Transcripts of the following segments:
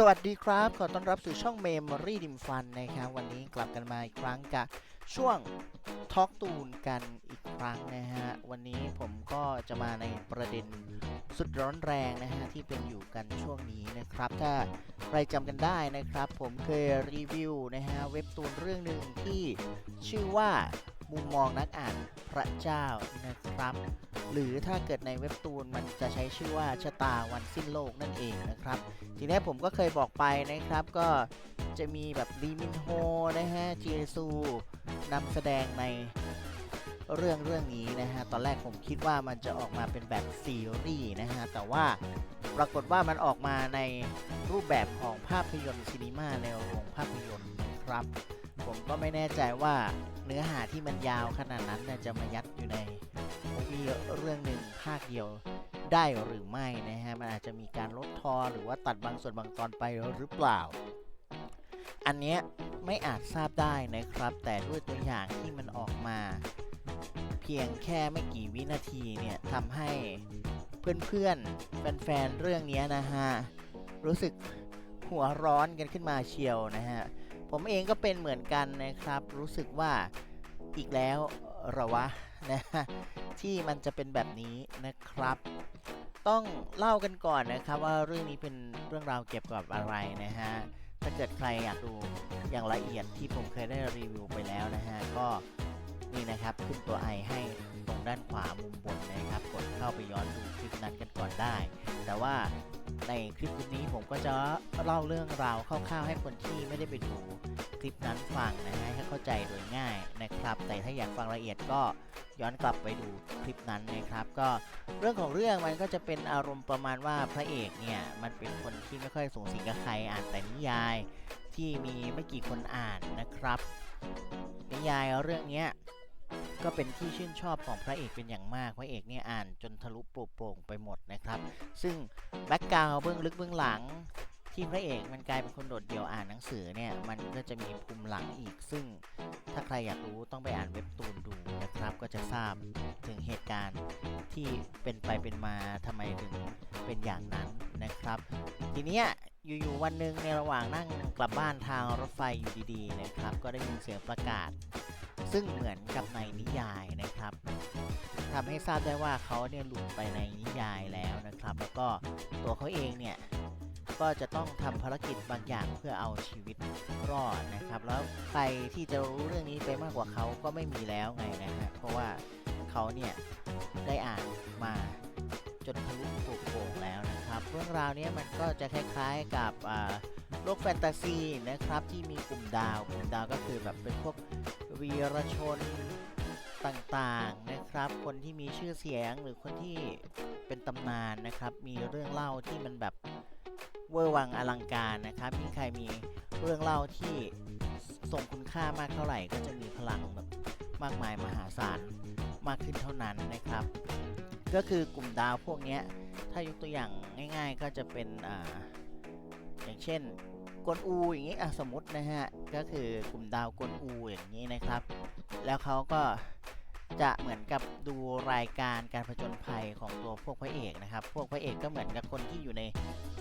สวัสดีครับ ขอต้อนรับสู่ช่อง Memory ดิมฟันนะครับ วันนี้กลับกันมาอีกครั้งกับช่วงทอ k ตูนกันอีกครั้งนะฮะ วันนี้ผมก็จะมาในประเด็นสุดร้อนแรงนะฮะ ที่เป็นอยู่กันช่วงนี้นะครับ ถ้าใครจำกันได้นะครับ ผมเคยรีวิวนะฮะ เว็บตูนเรื่องหนึ่งที่ชื่อว่า มุมมองนักอ่านพระเจ้านะครับ หรือถ้าเกิดในเว็บตูนมันจะใช้ชื่อว่าชะตาวันสิ้นโลกนั่นเองนะครับ ทีนี้ผมก็เคยบอกไปนะครับก็จะมีแบบลีมินโฮนะฮะจีซูนำแสดงในเรื่องเรื่องนี้นะฮะ ตอนแรกผมคิดว่ามันจะออกมาเป็นแบบซีรีส์นะฮะ แต่ว่าปรากฏว่ามันออกมาในรูปแบบของภาพยนตร์ซีนีมาในโรงภาพยนตร์ครับ ผมก็ไม่แน่ใจว่าเนื้อหาที่มันยาวขนาดนั้นจะมายัดอยู่ในมีเรื่องหนึ่งภาคเดียวได้หรือไม่นะฮะ มันอาจจะมีการลดทอนหรือว่าตัดบางส่วนบางตอนไปหรือเปล่า อันเนี้ยไม่อาจทราบได้นะครับ แต่ด้วยตัวอย่างที่มันออกมา เพียงแค่ไม่กี่วินาทีเนี่ยทำให้เพื่อนๆแฟนๆเรื่องนี้นะฮะ รู้สึกหัวร้อนกันขึ้นมาเชียวนะฮะ ผมเองก็เป็นเหมือนกันนะครับ รู้สึกว่าอีกแล้วหระวะนะฮะที่มันจะเป็นแบบนี้นะครับ ต้องเล่ากันก่อนนะครับว่าเรื่องนี้เป็นเรื่องราวเกี่ยวกับอะไรนะฮะถ้าเกิดใครอยากดูอย่างละเอียดที่ผมเคยได้รีวิวไปแล้วนะฮะก็นี่นะครับขึ้นตัวไอให้ตรงด้านขวามุมบนนะครับ กดเข้าไปย้อนดูคลิปนั้นกันก่อนได้ แต่ว่า ในคลิปนี้ผมก็จะเล่าเรื่องราวคร่าวๆให้คนที่ไม่ได้ไปดูคลิปนั้นฟังนะฮะให้เข้าใจโดยง่ายนะครับ แต่ถ้าอยากฟังละเอียดก็ย้อนกลับไปดูคลิปนั้นนะครับ ก็เรื่องของเรื่องมันก็จะเป็นอารมณ์ประมาณว่าพระเอกเนี่ยมันเป็นคนที่ไม่ค่อยสูงสิงกับใครอ่านแต่นิยายที่มีไม่กี่คนอ่านนะครับ นิยายเรื่องเนี้ย ก็เป็นที่ชื่นชอบของพระเอกเป็นอย่างมาก พระเอกเนี่ยอ่านจนทะลุโปร่งไปหมดนะครับ ซึ่งแบ็กกราวเบื้องลึกเบื้องหลังที่พระเอกมันกลายเป็นคนโดดเดี่ยวอ่านหนังสือเนี่ยมันก็จะมีภูมิหลังอีก ซึ่งถ้าใครอยากรู้ต้องไปอ่านเว็บตูนดูนะครับ ก็จะทราบถึงเหตุการณ์ที่เป็นไปเป็นมาทำไมถึงเป็นอย่างนั้นนะครับ ทีเนี้ยอยู่ๆวันหนึ่งในระหว่างนั่งกลับบ้านทางรถไฟอยู่ดีๆนะครับ ก็ได้ยินเสียงประกาศ ซึ่งเหมือนกับในนิยายนะครับทำให้ทราบได้ว่าเขาเนี่ยหลุดไปในนิยายแล้วนะครับ แล้วก็ตัวเขาเองเนี่ยก็จะต้องทำภารกิจบางอย่างเพื่อเอาชีวิตรอดนะครับ แล้วใครที่จะรู้เรื่องนี้ไปมากกว่าเขาก็ไม่มีแล้วไงนะฮะเพราะว่าเขาเนี่ยได้อ่านมาจนทะลุปลุกโป่งแล้วนะครับ เรื่องราวนี้มันก็จะคล้ายๆกับอ่าโลกแฟนตาซีนะครับที่มีกลุ่มดาวกลุ่มดาวก็คือแบบเป็นพวก วีรชนต่างๆนะครับ คนที่มีชื่อเสียงหรือคนที่เป็นตำนานนะครับ มีเรื่องเล่าที่มันแบบเวอร์วังอลังการนะครับยิ่งใครมีเรื่องเล่าที่ทรงคุณค่ามากเท่าไหร่ ก็จะมีพลังแบบมากมายมหาศาลมากขึ้นเท่านั้นนะครับ ก็คือกลุ่มดาวพวกนี้ถ้ายกตัวอย่างง่าย ๆ ก็จะเป็นอ่าอย่างเช่น กวนอูอย่างนี้อะสมมตินะฮะก็คือกลุ่มดาวกวนอูอย่างนี้นะครับ แล้วเขาก็จะเหมือนกับดูรายการการผจญภัยของตัวพวกพระเอกนะครับ พวกพระเอกก็เหมือนกับคนที่อยู่ใน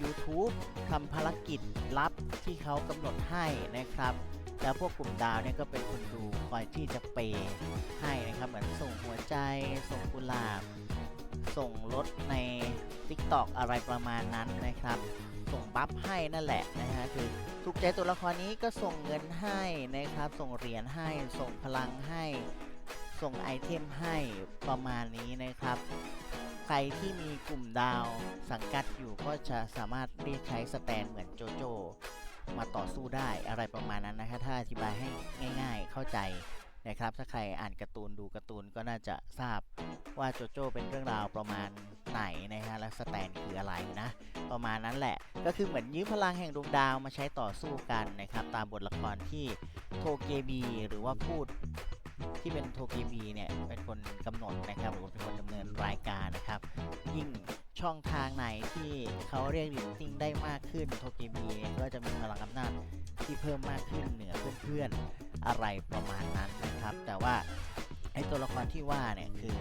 YouTube ทำภารกิจลับที่เขากำหนดให้นะครับ แล้วพวกกลุ่มดาวเนี่ยก็เป็นคนดูคอยที่จะเปย์ให้นะครับ เหมือนส่งหัวใจ ส่งกุหลาบ ส่งรถใน TikTok อะไรประมาณนั้นนะครับ ส่งบัฟให้นั่นแหละนะฮะคือถูกใจตัวละครนี้ก็ส่งเงินให้นะครับ ส่งเหรียญให้ส่งพลังให้ ส่งไอเทมให้ประมาณนี้นะครับ ใครที่มีกลุ่มดาวสังกัดอยู่ก็จะสามารถเรียกใช้สแตนเหมือนโจโจมาต่อสู้ได้อะไรประมาณนั้นนะคะถ้าอธิบายให้ง่าย ๆ เข้าใจนะครับ ถ้าใครอ่านการ์ตูนดูการ์ตูนก็น่าจะทราบว่าโจโจเป็นเรื่องราวประมาณ ไหนนะฮะและสแตนคืออะไรนะ ประมาณนั้นแหละ ก็คือเหมือนยืมพลังแห่งดวงดาวมาใช้ต่อสู้กันนะครับ ตามบทละครที่โทเกบีหรือว่าพูดที่เป็นโทเกบีเนี่ยเป็นคนกำหนดนะครับหรือเป็นคนดำเนินรายการนะครับ ยิ่งช่องทางไหนที่เขาเรียกดิติ้งได้มากขึ้นโทเกบีก็จะมีพลังอำนาจที่เพิ่มมากขึ้นเหนือเพื่อนๆอะไรประมาณนั้นนะครับ แต่ว่าไอตัวละครที่ว่าเนี่ยคือ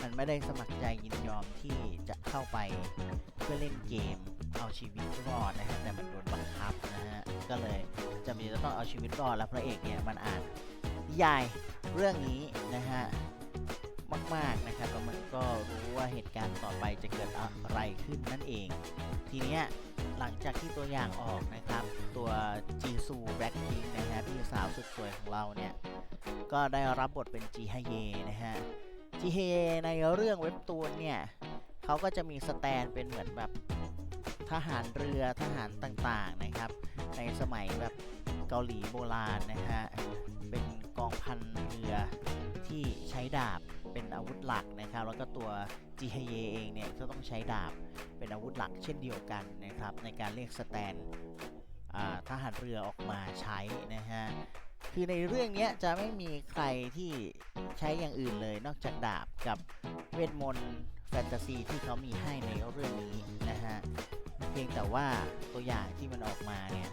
มันไม่ได้สมัครใจยินยอมที่จะเข้าไปเพื่อเล่นเกมเอาชีวิตรอดนะฮะแต่มันโดนบังคับนะฮะก็เลยจำเป็นจะต้องเอาชีวิตรอดแล้วพระเอกเนี่ยมันอ่านนิยายเรื่องนี้นะฮะมากๆนะครับแล้วมันก็รู้ว่าเหตุการณ์ต่อไปจะเกิดอะไรขึ้นนั่นเอง ทีเนี้ยหลังจากที่ตัวอย่างออกนะครับ ตัวจีซูแบล็คพิงนะฮะพี่สาวสุดสวยของเราเนี่ย ก็ได้รับบทเป็นจีฮเยนะฮะ จีฮเยในเรื่องเว็บตูนเนี่ยเขาก็จะมีสแตนเป็นเหมือนแบบทหารเรือทหารต่างๆนะครับ ในสมัยแบบเกาหลีโบราณนะฮะเป็นกองพันเรือที่ใช้ดาบเป็นอาวุธหลักนะครับ แล้วก็ตัวจีฮเยเองเนี่ยก็ต้องใช้ดาบเป็นอาวุธหลักเช่นเดียวกันนะครับ ในการเรียกสแตนอ่า ทหารเรือออกมาใช้นะฮะคือในเรื่องเนี้ยจะไม่มีใครที่ใช้อย่างอื่นเลย นอกจากดาบกับเวทมนต์แฟนตาซีที่เขามีให้ในเรื่องนี้นะฮะเพียงแต่ว่าตัวอย่างที่มันออกมาเนี่ย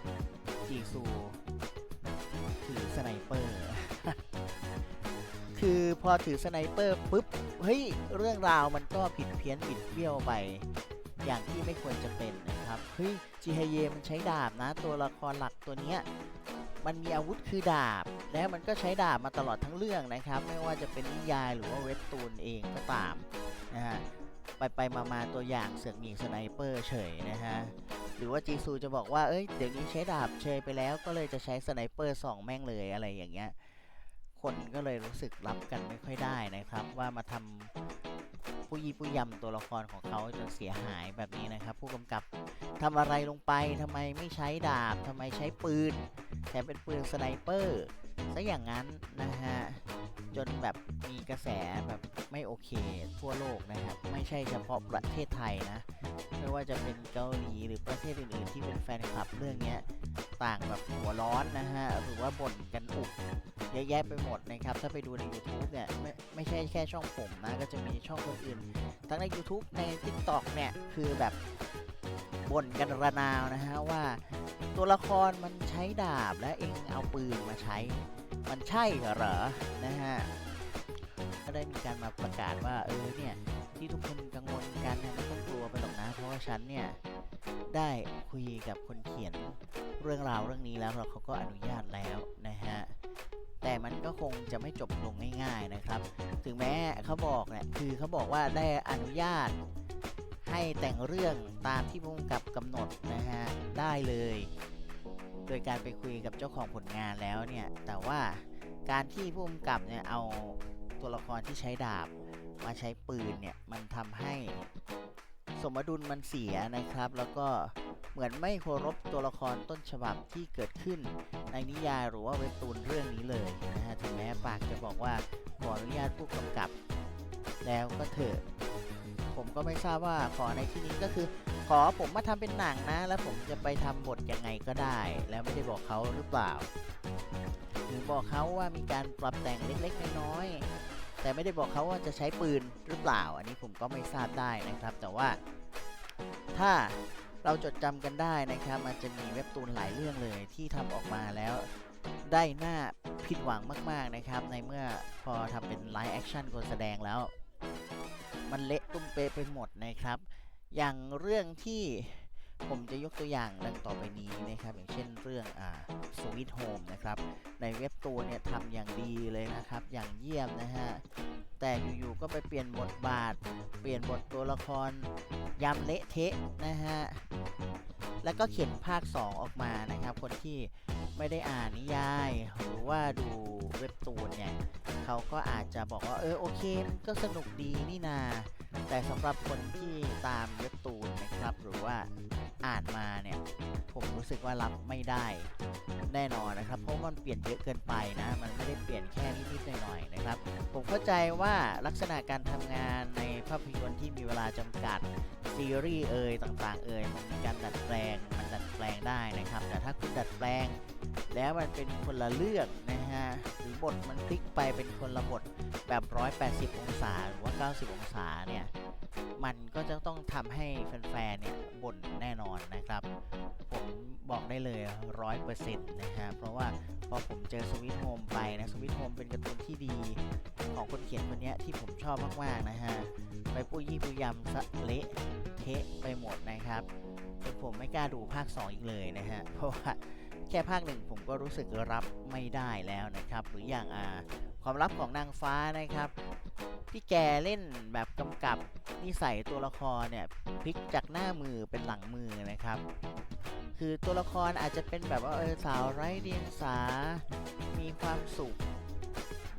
จีซูถือสไนเปอร์ คือพอถือสไนเปอร์ปุ๊บเฮ้ยเรื่องราวมันก็ผิดเพี้ยนผิดเบี้ยวไป อย่างที่ไม่ควรจะเป็นนะ ครับเฮ้ยจีไฮเยมันใช้ดาบนะ ตัวละครหลักตัวเนี้ยมันมีอาวุธคือดาบ และมันก็ใช้ดาบมาตลอดทั้งเรื่องนะครับ ไม่ว่าจะเป็นนิยายหรือว่าเว็บตูนเองก็ตามนะฮะไปไปมามาตัวอย่างเสือกมีสไนเปอร์เฉยนะฮะหรือว่าจีซูจะบอกว่าเอ้ยเดี๋ยวนี้ใช้ดาบเฉยไปแล้วก็เลยจะใช้สไนเปอร์สองแม่งเลยอะไรอย่างเงี้ยคนก็เลยรู้สึกรับกันไม่ค่อยได้นะครับ ว่ามาทำ ผู้ยี่ผู้ยำตัวละครของเขาจนเสียหายแบบนี้นะครับ ผู้กำกับทำอะไรลงไปทำไมไม่ใช้ดาบทำไมใช้ปืนแถมเป็นปืนสไนเปอร์ซะอย่างนั้นนะฮะ จนแบบมีกระแสแบบไม่โอเคทั่วโลกนะครับ ไม่ใช่เฉพาะประเทศไทยนะ ไม่ว่าจะเป็นเกาหลีหรือประเทศอื่นๆที่เป็นแฟนคลับเรื่องเนี้ยต่างแบบหัวร้อนนะฮะหรือว่าบ่นกันอุบเยอะแยะไปหมดนะครับ ถ้าไปดูใน YouTube เนี่ยไม่ไม่ใช่แค่ช่องผมนะ ก็จะมีช่องคนอื่น ทั้งใน YouTube ใน TikTok เนี่ย คือแบบบ่นกันระนาวนะฮะว่าตัวละครมันใช้ดาบและเองเอาปืนมาใช้ มันใช่เหรอนะฮะก็ได้มีการมาประกาศว่าเออเนี่ยที่ทุกคนกังวลกันเนี่ยไม่ต้องกลัวไปหรอกนะ เพราะว่าฉันเนี่ยได้คุยกับคนเขียนเรื่องราวเรื่องนี้แล้วแล้วเขาก็อนุญาตแล้วนะฮะแต่มันก็คงจะไม่จบลงง่ายๆนะครับ ถึงแม้เขาบอกเนี่ยคือเขาบอกว่าได้อนุญาตให้แต่งเรื่องตามที่ผู้กำกับกำหนดนะฮะได้เลย โดยการไปคุยกับเจ้าของผลงานแล้วเนี่ย แต่ว่าการที่ผู้กำกับเนี่ยเอาตัวละครที่ใช้ดาบมาใช้ปืนเนี่ย มันทำให้สมดุลมันเสียนะครับ แล้วก็เหมือนไม่เคารพตัวละครต้นฉบับที่เกิดขึ้นในนิยายหรือว่าเว็บตูนเรื่องนี้เลยนะฮะถึงแม้ปากจะบอกว่าขออนุญาตผู้กำกับ แล้วก็เถอะ ผมก็ไม่ทราบว่าขอในที่นี้ก็คือ ขอผมมาทำเป็นหนังนะ แล้วผมจะไปทำบทยังไงก็ได้ แล้วไม่ได้บอกเขาหรือเปล่า หรือบอกเขาว่ามีการปรับแต่งเล็กๆน้อยๆแต่ไม่ได้บอกเขาว่าจะใช้ปืนหรือเปล่า อันนี้ผมก็ไม่ทราบได้นะครับ แต่ว่า ถ้าเราจดจำกันได้นะครับ มันจะมีเว็บตูนหลายเรื่องเลยที่ทำออกมาแล้วได้หน้าผิดหวังมาก ๆนะครับ ในเมื่อพอทำเป็นไลฟ์แอคชั่นคนแสดงแล้ว มันเละตุ้มเปไปหมดนะครับ อย่างเรื่องที่ ผมจะยกตัวอย่างดังต่อไปนี้นะครับ อย่างเช่นเรื่องอ่า Sweet Home นะครับ ในเว็บตัวเนี่ยทำอย่างดีเลยนะครับ อย่างเยี่ยมนะฮะ แต่อยู่ๆก็ไปเปลี่ยนบทบาท เปลี่ยนบทตัวละครยำเละเทะนะฮะ แล้วก็เขียนภาค 2 ออกมานะครับ คนที่ไม่ได้อ่านนิยาย หรือว่าดูเว็บตูนเนี่ยเขาก็อาจจะบอกว่าเออโอเคก็สนุกดีนี่นา แต่สำหรับคนที่ตามเว็บตูน นะครับ หรือว่าอ่านมาเนี่ย ผมรู้สึกว่ารับไม่ได้แน่นอนนะครับ เพราะมันเปลี่ยนเยอะเกินไปนะ มันไม่ได้เปลี่ยนแค่นิดๆหน่อยๆนะครับ ผมเข้าใจว่าลักษณะการทำงานในภาพยนตร์ที่มีเวลาจำกัดซีรีส์เอ่ยต่างๆ เอ่ยมันมีการดัดแปลงมันดัดแปลงได้นะครับ แต่ถ้าคุณดัดแปลง แล้วมันเป็นคนละเรื่องนะฮะหรือบทมันพลิกไปเป็นคนละบทแบบ 180 องศาหรือว่า 90 องศาเนี่ย มันก็จะต้องทำให้แฟนๆเนี่ยบ่นแน่นอนนะครับ ผมบอกได้เลยร้อยเปอร์เซ็นต์นะฮะเพราะว่าพอผมเจอสวิตโฮมไปนะสวิตโฮมเป็นการ์ตูนที่ดีของคนเขียนคนเนี้ยที่ผมชอบมากๆนะฮะไปปุยยี่ปุยยำสะเละเทะไปหมดนะครับจนผมไม่กล้าดูภาค 2 อีกเลยนะฮะเพราะว่าแค่ภาคหนึ่งผมก็รู้สึกรับไม่ได้แล้วนะครับ หรืออย่างอ่าความลับของนางฟ้านะครับ พี่แกเล่นแบบกำกับนิสัยตัวละครเนี่ยพลิกจากหน้ามือเป็นหลังมือนะครับ คือตัวละครอาจจะเป็นแบบว่าเออสาวไร้เดียงสา มีความสุข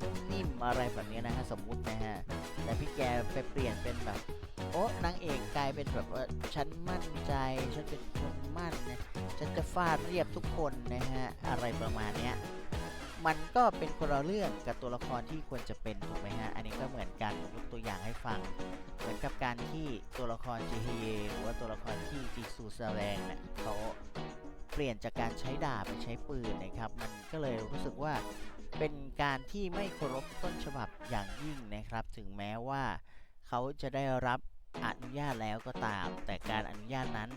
นุ่มนิ่มอะไรแบบนี้นะฮะสมมุตินะฮะ แต่พี่แกไปเปลี่ยนเป็นแบบ โอ้นางเอกกลายเป็นแบบว่าฉันมั่นใจ ฉันเป็นคนมั่นนะฉันจะฟาดเรียบทุกคนนะฮะ อะไรประมาณเนี้ย มันก็เป็นคนละเรื่องกับตัวละครที่ควรจะเป็นถูกไหมฮะ อันนี้ก็เหมือนกันยกตัวอย่างให้ฟัง เหมือนกับการที่ตัวละครจีเฮหรือว่าตัวละครที่จีซูแสดงเนี่ยเขาเปลี่ยนจากการใช้ดาบไปใช้ปืนนะครับ มันก็เลยรู้สึกว่าเป็นการที่ไม่เคารพต้นฉบับอย่างยิ่งนะครับ ถึงแม้ว่าเขาจะได้รับอนุญาตแล้วก็ตาม แต่การอนุญาตนั้น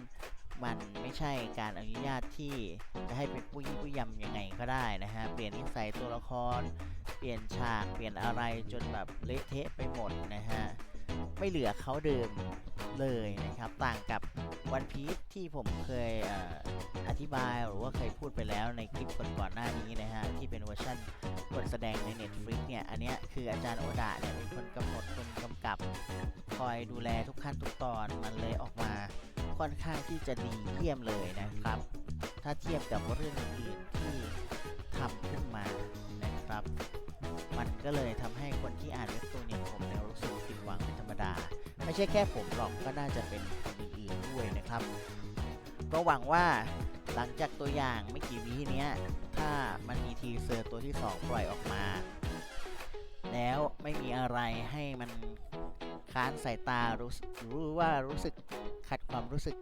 มันไม่ใช่การอนุญาตที่จะให้เป็นผู้ยี่ผู้ยำยังไงก็ได้นะฮะ เปลี่ยนนิสัยตัวละคร เปลี่ยนฉาก เปลี่ยนอะไรจนแบบเละเทะไปหมดนะฮะ ไม่เหลือเขาเดิมเลยนะครับ ต่างกับวันพีซที่ผมเคยอธิบายหรือว่าเคยพูดไปแล้วในคลิปก่อนๆหน้านี้นะฮะ ที่เป็นเวอร์ชันบทแสดงใน Netflix เนี่ย อันเนี้ยคืออาจารย์โอดะเนี่ยเป็นคนกำหนดคนกำกับ คอยดูแลทุกขั้นทุกตอนมันเลยออกมา ค่อนข้างที่จะดีเยี่ยมเลยนะครับ ถ้าเทียบกับเรื่องอื่นที่ทำขึ้นมานะครับ มันก็เลยทำให้คนที่อ่านเว็บตูนอย่างผมเนี่ยรู้สึกผิดหวังเป็นธรรมดา ไม่ใช่แค่ผมหรอกก็น่าจะเป็นคนอื่นๆด้วยนะครับ ก็หวังว่าหลังจากตัวอย่างไม่กี่วิเนี้ย ถ้ามันมีทีเซอร์ตัวที่ 2 ปล่อยออกมา แล้วไม่มีอะไรให้มันค้านสายตารู้รู้ว่ารู้สึก ขัดความรู้สึก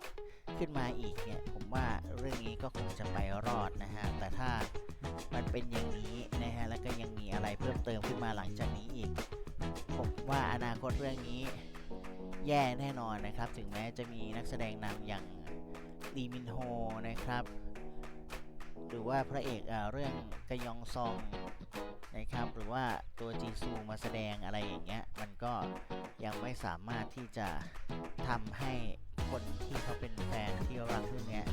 ขึ้นมาอีกเนี่ยผมว่าเรื่องนี้ก็คงจะไปรอดนะฮะแต่ถ้ามันเป็นอย่างนี้นะฮะแล้วก็ยังมีอะไรเพิ่มเติมขึ้นมาหลังจากนี้อีก ผมว่าอนาคตเรื่องนี้แย่แน่นอนนะครับ ถึงแม้จะมีนักแสดงนำอย่างลีมินโฮนะครับ หรือว่าพระเอกเอเรื่องกยองซองนะครับ หรือว่าตัวจีซูมาแสดงอะไรอย่างเงี้ย มันก็ยังไม่สามารถที่จะทำให้ คนที่เขาเป็นแฟนที่รักเรื่องเนี้ย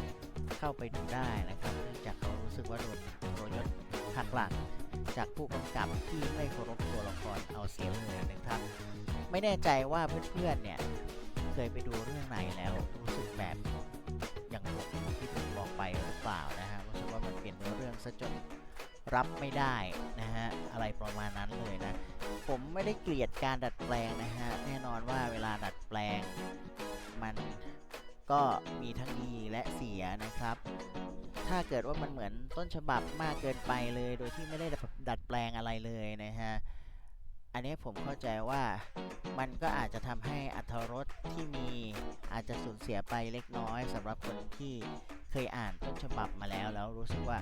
เข้าไปดูได้นะครับเนื่องจากเขารู้สึกว่าโดนโรยศหักหลังจากผู้กำกับที่ไม่เคารพตัวละครเอาเสียเลยนะครับ ไม่แน่ใจว่าเพื่อนๆเนี่ยเคยไปดูเรื่องไหนแล้วรู้สึกแบบอย่างผมที่ผมบอกไปหรือเปล่านะฮะรู้สึกว่ามันเป็นเนื้อเรื่องซะจนรับไม่ได้นะฮะอะไรประมาณนั้นเลยนะ ผมไม่ได้เกลียดการดัดแปลงนะฮะแน่นอนว่าเวลาดัดแปลง มันก็มีทั้งดีและเสียนะครับ ถ้าเกิดว่ามันเหมือนต้นฉบับมากเกินไปเลย โดยที่ไม่ได้ดัดแปลงอะไรเลยนะฮะ อันนี้ผมเข้าใจว่ามันก็อาจจะทำให้อัธรสที่มีอาจจะสูญเสียไปเล็กน้อยสำหรับคนที่เคยอ่านต้นฉบับมาแล้ว แล้วรู้สึกว่า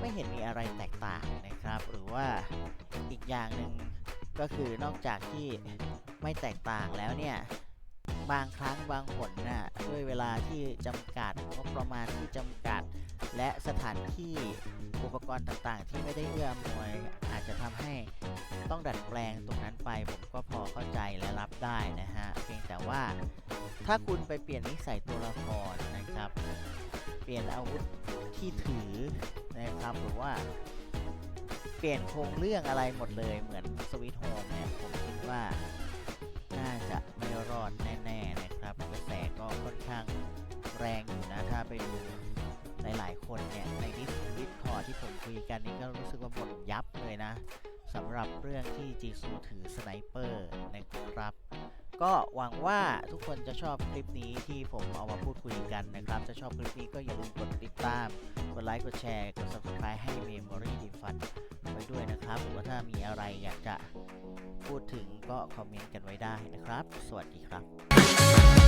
ไม่เห็นมีอะไรแตกต่างนะครับ หรือว่าอีกอย่างหนึ่งก็คือนอกจากที่ไม่แตกต่างแล้วเนี่ย บางครั้งบางผลน่ะด้วยเวลาที่จำกัดงบประมาณที่จำกัด และสถานที่อุปกรณ์ต่างๆ ที่ไม่ได้เอื้ออำนวย อาจจะทำให้ต้องดัดแปลงตรงนั้นไป ผมก็พอเข้าใจและรับได้นะฮะเพียงแต่ว่าถ้าคุณไปเปลี่ยนนิสัยตัวละครนะครับ เปลี่ยนอาวุธที่ถือนะครับหรือว่าเปลี่ยนโครงเรื่องอะไรหมดเลยเหมือนสวิตโฮมเนี่ยผมคิดว่าน่าจะไม่รอด ก็ค่อนข้างแรงอยู่นะ ถ้าไปดูหลายๆคนเนี่ยในดิสวิดคอที่ผมคุยกันนี่ก็รู้สึกว่าบ่นยับเลยนะสำหรับเรื่องที่จีซูถือสไนเปอร์นะครับ ก็หวังว่าทุกคนจะชอบคลิปนี้ที่ผมเอามาพูดคุยกันนะครับถ้าชอบคลิปนี้ก็อย่าลืมกดติดตาม กดไลค์กดแชร์กด subscribe ให้ Memory d e f u n ไว้ด้วยนะครับ หรือว่าถ้ามีอะไรอยากจะพูดถึงก็คอมเมนต์กันไว้ได้นะครับ สวัสดีครับ